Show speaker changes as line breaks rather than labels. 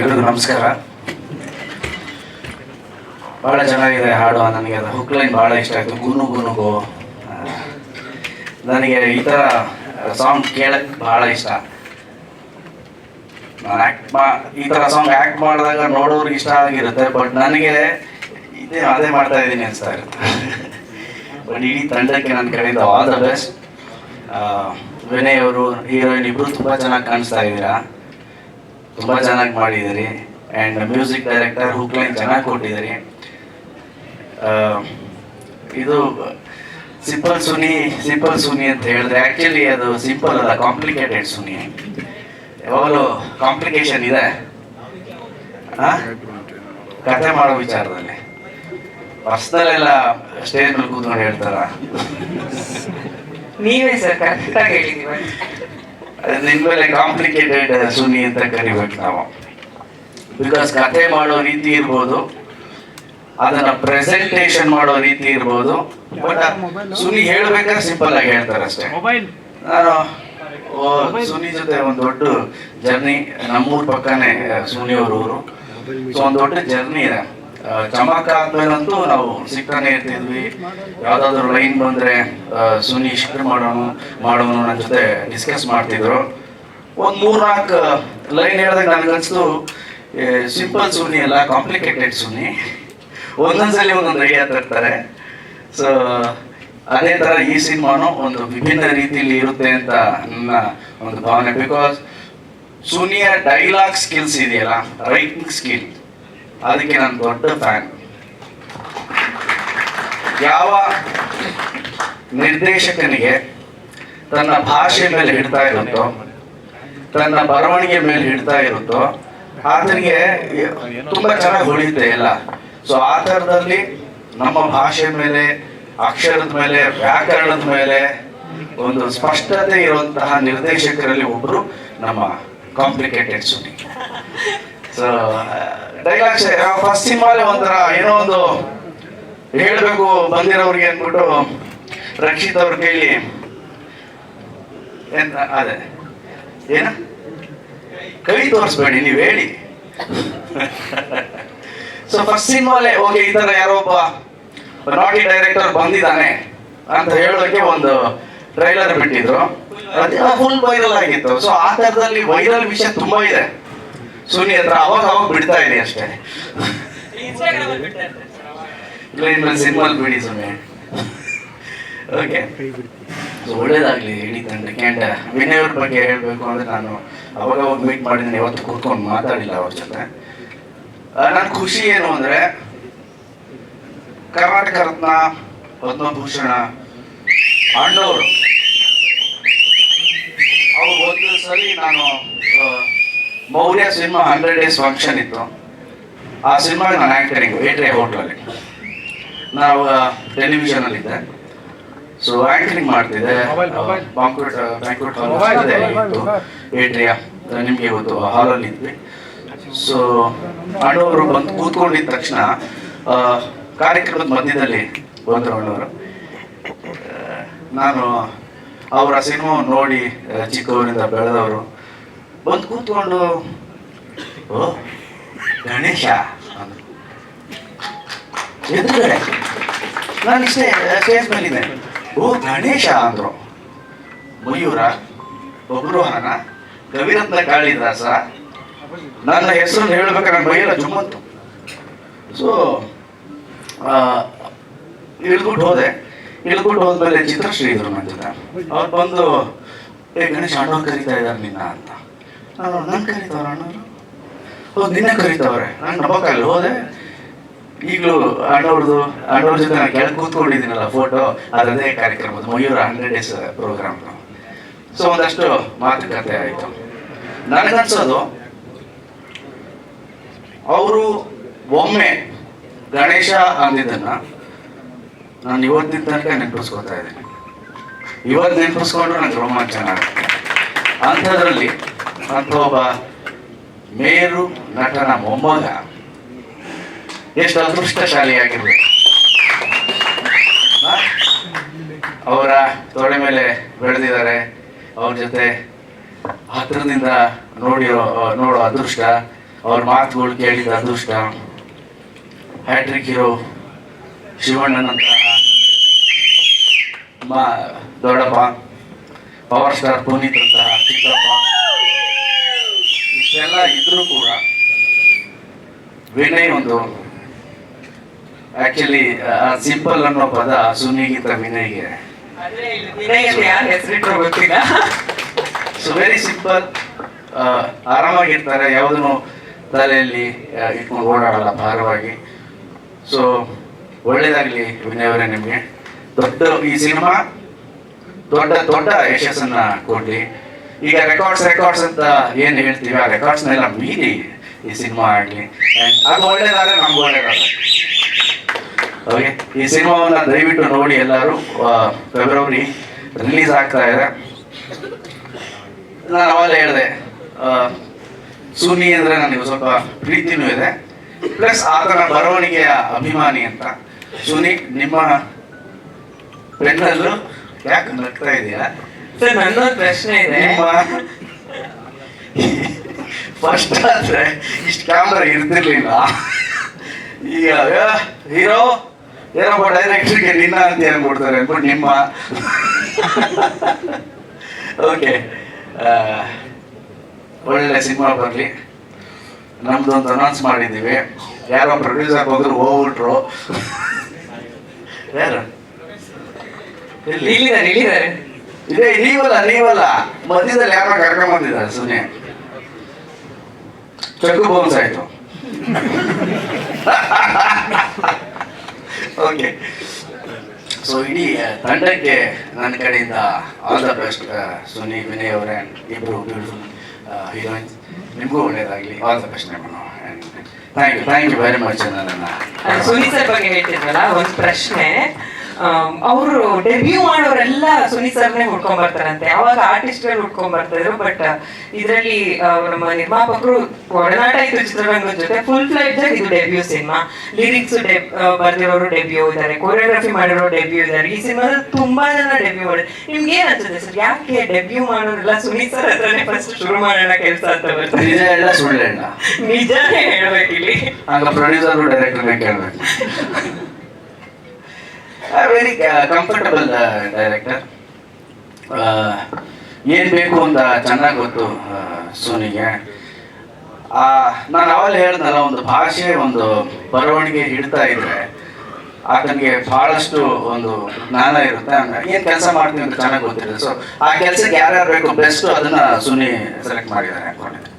ಎಲ್ರಿಗೂ ನಮಸ್ಕಾರ. ಭಾಳ ಚೆನ್ನಾಗಿದೆ ಹಾಡು, ನನಗೆ ಅದು ಹುಕ್ ಲೈನ್ ಭಾಳ ಇಷ್ಟ ಆಯಿತು. ಗುನು ಗುನುಗು. ನನಗೆ ಈ ಥರ ಸಾಂಗ್ ಕೇಳಕ್ಕೆ ಭಾಳ ಇಷ್ಟ. ನಾನು ಆ್ಯಕ್ಟ್ ಮಾ, ಈ ಥರ ಸಾಂಗ್ ಆ್ಯಕ್ಟ್ ಮಾಡಿದಾಗ ನೋಡೋರಿಗೆ ಇಷ್ಟ ಆಗಿರುತ್ತೆ ಬಟ್ ನನಗೆ ಇದೇ ಅದೇ ಮಾಡ್ತಾ ಇದ್ದೀನಿ ಅನಿಸ್ತಾ ಇರುತ್ತೆ. ಬಟ್ ಇಡೀ ತಂಡಕ್ಕೆ ನನ್ನ ಕಡೆಯಿಂದ ಆಲ್ ದ ಬೆಸ್ಟ್ ವಿನಯ್ ಅವರು, ಹೀರೋಯಿನ್ ಇಬ್ಬರು ತುಂಬ ಚೆನ್ನಾಗಿ ಕಾಣಿಸ್ತಾ ಇದ್ದೀರಾ? ತುಂಬ ಚೆನ್ನಾಗಿ ಮಾಡಿದ್ದೀರಿ ಆ್ಯಂಡ್ ಮ್ಯೂಸಿಕ್ ಡೈರೆಕ್ಟರ್ ಹುಕ್ಲೈನ್ ಚೆನ್ನಾಗಿ ಕೊಟ್ಟಿದ್ದೀರಿ ಇದು ಸಿಂಪಲ್ ಸುನಿ ಸಿಂಪಲ್ ಸುನಿ ಅಂತ ಹೇಳಿದ್ರೆ ಆ್ಯಕ್ಚುಲಿ ಅದು ಸಿಂಪಲ್ ಅಲ್ಲ ಕಾಂಪ್ಲಿಕೇಟೆಡ್ ಸುನಿ. ಯಾವಾಗಲೂ ಕಾಂಪ್ಲಿಕೇಶನ್ ಇದೆ? ಕತೆ ಮಾಡೋ ವಿಚಾರದಲ್ಲಿ. ಹೊಸದಲ್ಲೆಲ್ಲ ಸ್ಟೇಜ್ ಮೇಲೆ ಕೂತ್ಕೊಂಡು ಹೇಳ್ತಾರ?
ನೀವೇ ಸರ್ ಕರೆಕ್ಟಾಗಿ ಹೇಳಿದೀವಿ
ನಿನ್ ಮೇಲೆ ಕಾಂಪ್ಲಿಕೇಟೆಡ್ ಸುನಿ ಅಂತ ಕರಿಬೇಕು ನಾವು. ಬಿಕಾಸ್ ಕತೆ ಮಾಡೋ ರೀತಿ ಇರ್ಬೋದು ಅದನ್ನ ಪ್ರೆಸೆಂಟೇಷನ್ ಮಾಡೋ ರೀತಿ ಇರ್ಬೋದು ಬಟ್ ಸುನಿ ಹೇಳ್ಬೇಕಾದ್ರೆ ಸಿಂಪಲ್ ಆಗಿ ಹೇಳ್ತಾರೆ ಅಷ್ಟೇ ನಾನು ಸುನಿ ಜೊತೆ ಒಂದು ದೊಡ್ಡ ಜರ್ನಿ ನಮ್ಮೂರ್ ಪಕ್ಕನೇ ಸುನಿ ಅವ್ರ ಊರು. ಸೊ ಒಂದು ದೊಡ್ಡ ಜರ್ನಿ ಇದೆ. ಚಮಕ ಆದ್ಮೇಲಂತೂ ನಾವು ಸಿಗ್ತಾನೆ ಇರ್ತಿದ್ವಿ. ಯಾವ್ದಾದ್ರು ಲೈನ್ ಬಂದ್ರೆ ಸುನಿ ಇಷ್ಟ ಮಾಡೋಣ ಮಾಡೋಣ ನನ್ನ ಜೊತೆ ಡಿಸ್ಕಸ್ ಮಾಡ್ತಿದ್ರು. ಒಂದ್ ಮೂರ್ನಾಲ್ಕು ಲೈನ್ ಹೇಳಿದಾಗ ನನಗನ್ಸ್ತು ಸಿಂಪಲ್ ಸುನಿ ಅಲ್ಲ ಕಾಂಪ್ಲಿಕೇಟೆಡ್ ಸುನಿ ಒಂದೊಂದ್ಸಲಿ ಒಂದೊಂದು ಐಡಿಯಾ ತರ್ತಾರೆ. ಸೊ ಅದೇ ತರ ಈ ಸಿನಿಮಾನು ಒಂದು ವಿಭಿನ್ನ ರೀತಿಯಲ್ಲಿ ಇರುತ್ತೆ ಅಂತ ನನ್ನ ಒಂದು ಭಾವನೆ. ಬಿಕಾಸ್ ಸುನಿಯ ಡೈಲಾಗ್ ಸ್ಕಿಲ್ಸ್ ಇದೆಯಲ್ಲ ರೈಟಿಂಗ್ ಸ್ಕಿಲ್ ಅದಕ್ಕೆ ನಾನು ದೊಡ್ಡ ಫ್ಯಾನ್ ಯಾವ ನಿರ್ದೇಶಕನಿಗೆ ತನ್ನ ಭಾಷೆ ಮೇಲೆ ಹಿಡ್ತಾ ಇರುತ್ತೋ ತನ್ನ ಬರವಣಿಗೆ ಮೇಲೆ ಹಿಡ್ತಾ ಇರುತ್ತೋ ಆತನಿಗೆ ತುಂಬಾ ಚೆನ್ನಾಗಿ ಉಳಿಯುತ್ತೆ ಎಲ್ಲ. ಸೊ ಆ ಥರದಲ್ಲಿ ನಮ್ಮ ಭಾಷೆ ಮೇಲೆ ಅಕ್ಷರದ ಮೇಲೆ ವ್ಯಾಕರಣದ ಮೇಲೆ ಒಂದು ಸ್ಪಷ್ಟತೆ ಇರುವಂತಹ ನಿರ್ದೇಶಕರಲ್ಲಿ ಒಬ್ರು ನಮ್ಮ complicated Suni. So dialogues first ಸಿನಿಮಾಲೆ ಒಂಥರ ಏನೋ ಒಂದು ಹೇಳಬೇಕು ಬಂದಿರೋರಿಗೆ ಅಂದ್ಬಿಟ್ಟು ರಕ್ಷಿತ್ ಅವ್ರ ಕೈಲಿ ಎಂತ ಅದೇ. ಏನ? ಕೈ ತೋರಿಸ್ಬೇಡಿ, ನೀವು ಹೇಳಿ. ಸೊ ಫಸ್ಟ್ ಸಿನಿಮಾಲೆ ಓಕೆ ಈ ತರ ಯಾರೋ ಒಬ್ಬ ನಾಟಿ ಡೈರೆಕ್ಟರ್ ಬಂದಿದ್ದಾನೆ ಅಂತ ಹೇಳೋಕೆ ಒಂದು ಟ್ರೈಲರ್ ಬಿಟ್ಟಿದ್ರು. ಫುಲ್ ವೈರಲ್ ಆಗಿತ್ತು. ಸೊ ಆ ತರದಲ್ಲಿ ವೈರಲ್ ವಿಷಯ ತುಂಬಾ ಇದೆ. ಸುನಿ ಹತ್ರ ಅವಾಗ ಅವಾಗ ಬಿಡ್ತಾ ಇದೆ ಅಷ್ಟೇ. ಸಿನಿಮಲ್ ಬಿಡಿ ಸುಮ್ಮನೆ ಓಕೆ ಒಳ್ಳೇದಾಗ್ಲಿ ಇಡೀ ತಂಡ ಕೆಂಡ ವಿನಯ್ ಅವ್ರ ಬಗ್ಗೆ ಹೇಳಬೇಕು ಅಂದ್ರೆ ನಾನು ಅವಾಗ ಅವಾಗ ಮೀಟ್ ಮಾಡಿದ್ದೀನಿ ಇವತ್ತು ಕೂತ್ಕೊಂಡು ಮಾತಾಡಿಲ್ಲ ಅವ್ರ ಜೊತೆ. ನನ್ನ ಖುಷಿ ಏನು ಅಂದ್ರೆ ಕರ್ನಾಟಕ ರತ್ನ, ಪದ್ಮಭೂಷಣ ಅಣ್ಣವರು ಅವ್ರು ಒಂದು ಸಲ ನಾನು Maurya cinema hundred days function ಇತ್ತು. ಆ ಸಿನಿಮಾಗ ನಾನು ಆ್ಯಕ್ಟರಿಂಗ್ ಏಟ್ರೆ ಹೋಟ್ಲಲ್ಲಿ ನಾವು ಟೆಲಿವಿಷನ್ ಅಲ್ಲಿ ಇದ್ದೆ. ಸೊ ಆಂಕರಿಂಗ್ ಮಾಡ್ತಿದ್ದೆ. ಬ್ಯಾಂಕ್ವೆಟ್ ಬ್ಯಾಂಕ್ವೆಟ್ ಇತ್ತು. ಏಟ್ರಿಯ ನಿಮಗೆ ಇವತ್ತು ಹಾಲಲ್ಲಿ ಇದ್ವಿ. ಸೊ ಅಣ್ಣವರು ಬಂದು ಕೂತ್ಕೊಂಡಿದ್ದ ತಕ್ಷಣ ಕಾರ್ಯಕ್ರಮದ ಮಧ್ಯದಲ್ಲಿ ಬಂದರು ಅಣ್ಣವರು. ನಾನು ಅವರ ಸಿನಿಮಾ ನೋಡಿ ಚಿಕ್ಕವರಿಂದ ಬೆಳೆದವರು. ಬಂದು ಕೂತ್ಕೊಂಡು, ಓ, ಗಣೇಶ. ಎದುರುಗಡೆ, ನಾನು ಇಷ್ಟೇ ಸ್ಟೇಜ್ ಮೇಲಿದ್ದೆ ಓ, ಗಣೇಶ ಅಂದರು. ಮಯೂರ ಬಬ್ರುವಾಹನ ಕವಿರತ್ನ ಕಾಳಿದಾಸ. ನನ್ನ ಹೆಸರನ್ನು ಹೇಳ್ಬೇಕಾದ್ರೆ ನನ್ನ ಮೈಯೆಲ್ಲ ಜುಮ್ಮಂತು ಸೊ ಇಳ್ಕೊಂಡು ಹೋದೆ. ಇಳ್ಕೊಂಡು ಹೋದ್ಮೇಲೆ ಚಿತ್ರಶ್ರೀ ಇದ್ರು ನನ್ನ ಜೊತೆ. ಅವ್ರು ಬಂದು, ಏ, ಗಣೇಶ ಅಣ್ಣ ಕರಿತಾ ಇದ್ದಾರೆ ನಿನ್ನ ಅಂತ. ನನ್ನ ಕರಿತವ್ರ ಅಣ್ಣವ್ರು. ಹೌದು ನಿನ್ನೆ ಕರಿತವ್ರೆ ನಾನು ನಂಬಕ್ಕಾಗಲ್ಲ ಹೋದೆ. ಈಗಲೂ ಅಣ್ಣವ್ರದ್ದು ಅಣ್ಣವ್ರ ಜೊತೆ ನಾನು ಕೆಳಗೆ ಕೂತ್ಕೊಂಡಿದ್ದೀನಲ್ಲ ಫೋಟೋ ಅದರದೇ ಕಾರ್ಯಕ್ರಮದ Mayura hundred days programme so ಒಂದಷ್ಟು ಮಾತುಕತೆ ಆಯಿತು. ನನಗನ್ಸೋದು ಅವರು ಒಮ್ಮೆ ಗಣೇಶ ಅಂದಿದ್ದನ್ನ ನಾನು ಇವತ್ತಿನ ತನಕ ನೆನಪಿಸ್ಕೊತಾ ಇದ್ದೀನಿ. ಇವತ್ತು ನೆನಪಿಸ್ಕೊಂಡ್ರೆ ನಂಗೆ ರೋಮಾಂಚನ ಆಗುತ್ತೆ. ಅಂಥದ್ರಲ್ಲಿ ಅಂತ ಮೇರು ನಟನ ಮೊಮ್ಮಗ. ಎಷ್ಟು ಅದೃಷ್ಟಶಾಲಿಯಾಗಿರ್ಬೇಕು? ಅವರ ತೊಡೆ ಮೇಲೆ ಬೆಳೆದಿದ್ದಾರೆ. ಅವ್ರ ಜೊತೆ ಹತ್ರದಿಂದ ನೋಡಿರೋ, ನೋಡೋ ಅದೃಷ್ಟ, ಅವ್ರ ಮಾತುಗಳು ಕೇಳಿದ ಅದೃಷ್ಟ. ಹ್ಯಾಟ್ರಿಕ್ ಹೀರೋ ಶಿವಣ್ಣನಂತಹ ಮಾ, ದೊಡ್ಡಪ್ಪ, ಪವರ್ ಸ್ಟಾರ್ ಪುನೀತ್ ಅಂತ ಚಿಕ್ಕಪ್ಪ ಇಷ್ಟೆಲ್ಲ ಇದ್ರೂ ಕೂಡ ವಿನಯ್ ಒಂದು ಆಕ್ಚುಲಿ ಸಿಂಪಲ್ ಅನ್ನೋ ಪದ ಸುನಿಗಿಂತ ವಿನಯ್ಗೆ. ಸೊ ವೆರಿ ಸಿಂಪಲ್ ಆರಾಮಾಗಿರ್ತಾರೆ. ಯಾವುದನ್ನು ತಲೆಯಲ್ಲಿ ಇಟ್ಕೊಂಡು ಓಡಾಡಲ್ಲ ಭಾರವಾಗಿ. ಸೊ ಒಳ್ಳೇದಾಗ್ಲಿ ವಿನಯ್ ಅವರೇ ನಿಮಗೆ. ದೊಡ್ಡ ಈ ಸಿನಿಮಾ ದೊಡ್ಡ ದೊಡ್ಡ ಯಶಸ್ಸನ್ನ ಕೊಡ್ಲಿ. ಈಗ ರೆಕಾರ್ಡ್ಸ್ ರೆಕಾರ್ಡ್ಸ್ ಅಂತ ಏನು ಹೇಳ್ತೀವಿ? ಆ ರೆಕಾರ್ಡ್ಸ್ನೆಲ್ಲ ಮೀರಿ ಈ ಸಿನಿಮಾ ಆಗಲಿ. ಅದು ಒಳ್ಳೇದಾದ್ರೆ ನಮ್ಗೆ ಒಳ್ಳೇದಾಗಲಿ ಓಕೆ ಈ ಸಿನಿಮಾವನ್ನ ದಯವಿಟ್ಟು ನೋಡಿ ಎಲ್ಲರೂ. ಫೆಬ್ರವರಿ ರಿಲೀಸ್ ಆಗ್ತಾ ಇದೆ. ನಾನು ಅವಾಗಲೇ ಹೇಳಿದೆ ಸುನಿ ಅಂದ್ರೆ ನನಗೆ ಸ್ವಲ್ಪ ಪ್ರೀತಿನೂ ಇದೆ. ಪ್ಲಸ್ ಆತನ ಬರವಣಿಗೆಯ ಅಭಿಮಾನಿ ಅಂತ. ಸುನಿ ನಿಮ್ಮ ಪೆನ್ನಲ್ಲೂ ಯಾಕೆ ನಗ್ತಾ ಇದೆಯಾ?
ಸರ್ ನನ್ನೊಂದು ಪ್ರಶ್ನೆ ಇದೆ.
ಫಸ್ಟ್ ಆದ್ರೆ ಇಷ್ಟು ಕ್ಯಾಮ್ರಾ ಇರ್ತಿರ್ಲಿಲ್ಲ ಈಗ ಹೀರೋ ಏನಪ್ಪ ಡೈರೆಕ್ಟ್ರಿಗೆ ನಿನ್ನ ಅಂತ ಹೇಳ್ಕೊಡ್ತಾರೆ ಅನ್ಬಿಟ್ಟು ನಿಮ್ಮ. ಓಕೆ ಒಳ್ಳೆ ಸಿನಿಮಾ ಬರಲಿ. ನಮ್ದು ಒಂದು ಅನೌನ್ಸ್ ಮಾಡಿದ್ದೀವಿ. ಯಾರೋ ಪ್ರೊಡ್ಯೂಸರ್ ಹೋದ್ರು ಹೋಗ್ಬಿಟ್ರು. ಯಾರು? ಇಲ್ಲಿ
ಇಲ್ಲಿದ್ದಾರೆ ಇಲ್ಲಿದ್ದಾರೆ
ಇದೇ ನೀವಲ್ಲ ನೀವಲ್ಲ ಮಧ್ಯದಲ್ಲಿ ಯಾರೋ ಕರ್ಕೊಂಡ್ ಬಂದಿದ್ದಾರೆ ಸುಮ್ಮನೆ ಚಕ್ಕು ಬೌನ್ಸ್ ಆಯ್ತು. ಓಕೆ. ಸೊ ಇಡೀ ತಂಡಕ್ಕೆ ನನ್ನ ಕಡೆಯಿಂದ all the best Suni Vinay ಅವರೇ ಇಬ್ಬರು ಬ್ಯೂಟಿಫುಲ್ ಹೀರೋಯಿನ್ಸ್ ನಿಮಗೂ ಒಳ್ಳೇದಾಗಲಿ. ಆಲ್ ದ ಬೆಸ್ಟ್ ನಿಮ್ಮನ್ನು thank you thank you very much ನನ್ನನ್ನು.
ಸುನಿ ಸರ್ ಬಗ್ಗೆ ಹೇಳ್ತಿದ್ರಲ್ಲ ಒಂದು ಪ್ರಶ್ನೆ. ಅವರು ಡೆಬ್ಯೂ ಮಾಡೋರೆಲ್ಲ ಸುನಿ ಸರ್ನೇ ಹುಡ್ಕೊಂಡ್ ಬರ್ತಾರಂತೆ. ಅವಾಗ ಆರ್ಟಿಸ್ಟ್ಗಳು ಹುಡ್ಕೊಂಡ್ ಬರ್ತಿದ್ರು ಬಟ್ ಇದರಲ್ಲಿ ನಮ್ಮ ನಿರ್ಮಾಪಕರು ಒಡನಾಟ ಇದ್ರು ಚಿತ್ರರಂಗದ ಜೊತೆ ಫುಲ್ ಫ್ಲೈಟ್ ಇದು ಡೆಬ್ಯೂ ಸಿನಿಮಾ. ಲಿರಿಕ್ಸ್ ಬರ್ದಿರೋರು ಡೆಬ್ಯೂ ಇದ್ದಾರೆ ಕೊರಿಯೋಗ್ರಫಿ ಮಾಡಿರೋ ಡೆಬ್ಯೂ ಇದ್ದಾರೆ ಈ ಸಿನಿಮಾದಲ್ಲಿ ತುಂಬಾ ಜನ ಡೆಬ್ಯೂ ಮಾಡಿದ್ರು ನಿಮ್ಗೆ ಏನ್ ಅನ್ಸುತ್ತೆ ಸರ್? ಯಾಕೆ ಡೆಬ್ಯೂ ಮಾಡೋರೆಲ್ಲ ಸುನಿ ಸರ್ ಹತ್ರನೇ ಫಸ್ಟ್ ಶುರು ಮಾಡೋಣ ಕೆಲಸ ಅಂತ ಬರ್ತಾರೆ?
ನಿಜ ಎಲ್ಲ ಸುಳ್ಳು ನಿಜನೇ
ನಿಜಾನೇ ಹೇಳ್ಬೇಕಿಲ್ಲಿ.
ಆಗ ಪ್ರೊಡ್ಯೂಸರ್ ಡೈರೆಕ್ಟರ್ ಕೇಳಬೇಕು. ವೆರಿ ಕಂಫರ್ಟಬಲ್ ಡೈರೆಕ್ಟರ್ ಏನು ಬೇಕು ಅಂತ ಚೆನ್ನಾಗಿ ಗೊತ್ತು ಸೋನಿಗೆ. ನಾನು ಅವಾಗ ಹೇಳ್ದಲ್ಲ, ಒಂದು ಭಾಷೆ, ಒಂದು ಬರವಣಿಗೆ ಹಿಡ್ತಾ ಇದ್ರೆ ಆತನಿಗೆ ಬಹಳಷ್ಟು ಒಂದು ಜ್ಞಾನ ಇರುತ್ತೆ. ಏನ್ ಕೆಲಸ ಮಾಡ್ತೀವಿ ಅಂತ ಚೆನ್ನಾಗಿ ಗೊತ್ತಿರುತ್ತೆ ಸೊ ಆ ಕೆಲಸಕ್ಕೆ ಯಾರ್ಯಾರು ಬೇಕು ಬೆಸ್ಟ್ ಅದನ್ನ ಸುನಿ ಸೆಲೆಕ್ಟ್ ಮಾಡಿದ್ದಾರೆ ಅನ್ಕೊಂಡಿದ್ದೆ.